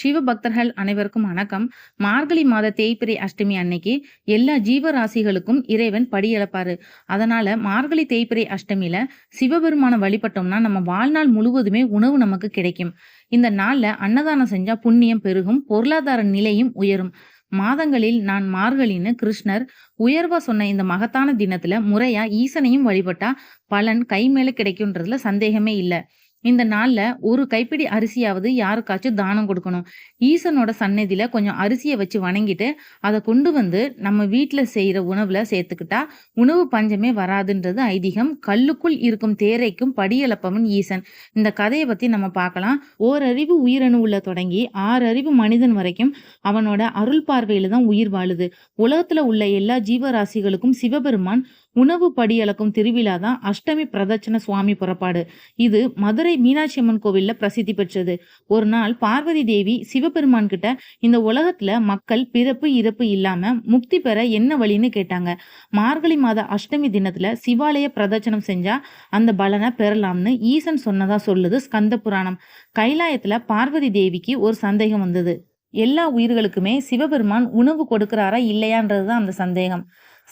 சிவபக்தர்கள் அனைவருக்கும் வணக்கம். மார்கழி மாத தேய்பிரை அஷ்டமி அன்னைக்கு எல்லா ஜீவராசிகளுக்கும் இறைவன் படியளப்பாரு அதனால மார்கழி தேய்பிரை அஷ்டமியில சிவபெருமான வழிபட்டோம்னா நம்ம வாழ்நாள் முழுவதுமே உணவு நமக்கு கிடைக்கும். இந்த நாள்ல அன்னதானம் செஞ்சா புண்ணியம் பெருகும் பொருளாதார நிலையும் உயரும். மாதங்களில் நான் மார்கழின்னு கிருஷ்ணர் உயர்வா சொன்ன இந்த மகத்தான தினத்துல முறையா ஈசனையும் வழிபட்டா பலன் கை மேல கிடைக்கும்ன்றதுல சந்தேகமே இல்லை. இந்த நாள்ல ஒரு கைப்பிடி அரிசியாவது யாருக்காச்சும் தானம் கொடுக்கணும். ஈசனோட சன்னதியில கொஞ்சம் அரிசியை வச்சு வணங்கிட்டு அதை கொண்டு வந்து நம்ம வீட்டுல செய்யற உணவுல சேர்த்துக்கிட்டா உணவு பஞ்சமே வராதுன்றது ஐதீகம். கல்லுக்குள் இருக்கும் தேரைக்கும் படியளப்பவன் ஈசன். இந்த கதையை பத்தி நம்ம பார்க்கலாம். ஓரறிவு உயிரணு உள்ள தொடங்கி ஆறு அறிவு மனிதன் வரைக்கும் அவனோட அருள் பார்வையில தான் உயிர் வாழுது. உலகத்துல உள்ள எல்லா ஜீவராசிகளுக்கும் சிவபெருமான் உணவு படியளக்கும் திருவிழா தான் அஷ்டமி பிரதட்சண சுவாமி புறப்பாடு. இது மதுரை மீனாட்சி அம்மன் கோவில்ல பிரசித்தி பெற்றது. ஒரு நாள் பார்வதி தேவி சிவபெருமான் கிட்ட இந்த உலகத்துல மக்கள் பிறப்பு இறப்பு இல்லாம முக்தி பெற என்ன வழின்னு கேட்டாங்க. மார்கழி மாத அஷ்டமி தினத்துல சிவாலய பிரதட்சணம் செஞ்சா அந்த பலனை பெறலாம்னு ஈசன் சொன்னதா சொல்லுது ஸ்கந்த புராணம். கைலாயத்துல பார்வதி தேவிக்கு ஒரு சந்தேகம் வந்தது. எல்லா உயிர்களுக்குமே சிவபெருமான் உணவு கொடுக்கிறாரா இல்லையான்றது தான் அந்த சந்தேகம்.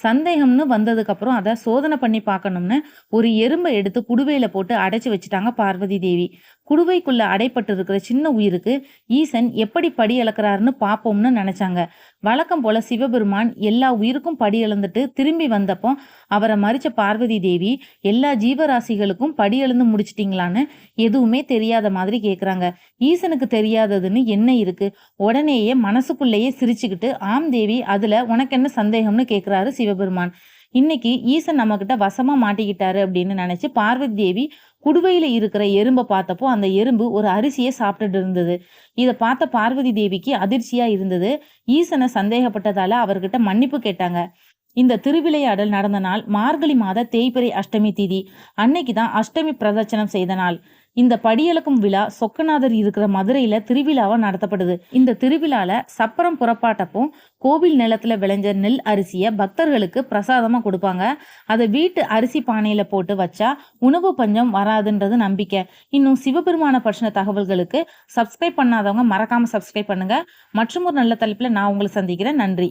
சந்தேகம்னு வந்ததுக்கப்புறம் அதை சோதனை பண்ணி பார்க்கணும்னு ஒரு எறும்பை எடுத்து குடுவையில போட்டு அடைச்சி வச்சுட்டாங்க பார்வதி தேவி. குடுவைக்குள்ளே அடைப்பட்டிருக்கிற சின்ன உயிருக்கு ஈசன் எப்படி படி இழக்கிறாருன்னு பார்ப்போம்னு நினச்சாங்க. வழக்கம் போல சிவபெருமான் எல்லா உயிருக்கும் படி இழந்துட்டு திரும்பி வந்தப்போ அவரை மறிச்ச பார்வதி தேவி எல்லா ஜீவராசிகளுக்கும் படி எழுந்து முடிச்சிட்டிங்களான்னு எதுவுமே தெரியாத மாதிரி கேட்குறாங்க ஈசனுக்கு தெரியாததுன்னு என்ன இருக்கு? உடனேயே மனசுக்குள்ளேயே சிரிச்சுக்கிட்டு ஆம் தேவி அதில் உனக்கு என்ன சந்தேகம்னு கேட்குறாரு சிவபெருமான். இன்னைக்கு ஈசன் நம்மக்கிட்ட வசமாக வசமா மாட்டிக்கிட்டாரு அப்படின்னு நினைச்சு பார்வதி தேவி குடுவையில் இருக்கிற எறும்பை பார்த்தப்போ அந்த எறும்பு ஒரு அரிசியை சாப்பிட்டுட்டு இருந்தது. இதை பார்த்த பார்வதி தேவிக்கு அதிர்ச்சியாக இருந்தது. ஈசனை சந்தேகப்பட்டதால அவர்கிட்ட மன்னிப்பு கேட்டாங்க. இந்த திருவிளையாடல் நடந்த நாள் மார்கழி மாத தேய்பிறை அஷ்டமி திதி. அன்னைக்கு தான் அஷ்டமி பிரதட்சணம் செய்த நாள். இந்த படியளக்கும் விழா சொக்கநாதர் இருக்கிற மதுரையில திருவிழாவா நடத்தப்படுது. இந்த திருவிழால சப்பரம் புறப்பாட்டப்போ கோவில் நிலத்துல விளைஞ்ச நெல் அரிசிய பக்தர்களுக்கு பிரசாதமா கொடுப்பாங்க. அதை வீட்டு அரிசி பானையில போட்டு வச்சா உணவு பஞ்சம் வராதுன்றது நம்பிக்கை. இன்னும் சிவபெருமான பற்றின தகவல்களுக்கு சப்ஸ்கிரைப் பண்ணாதவங்க மறக்காம சப்ஸ்கிரைப் பண்ணுங்க. மற்றும் ஒரு நல்ல தலைப்புல நான் உங்களை சந்திக்கிறேன். நன்றி.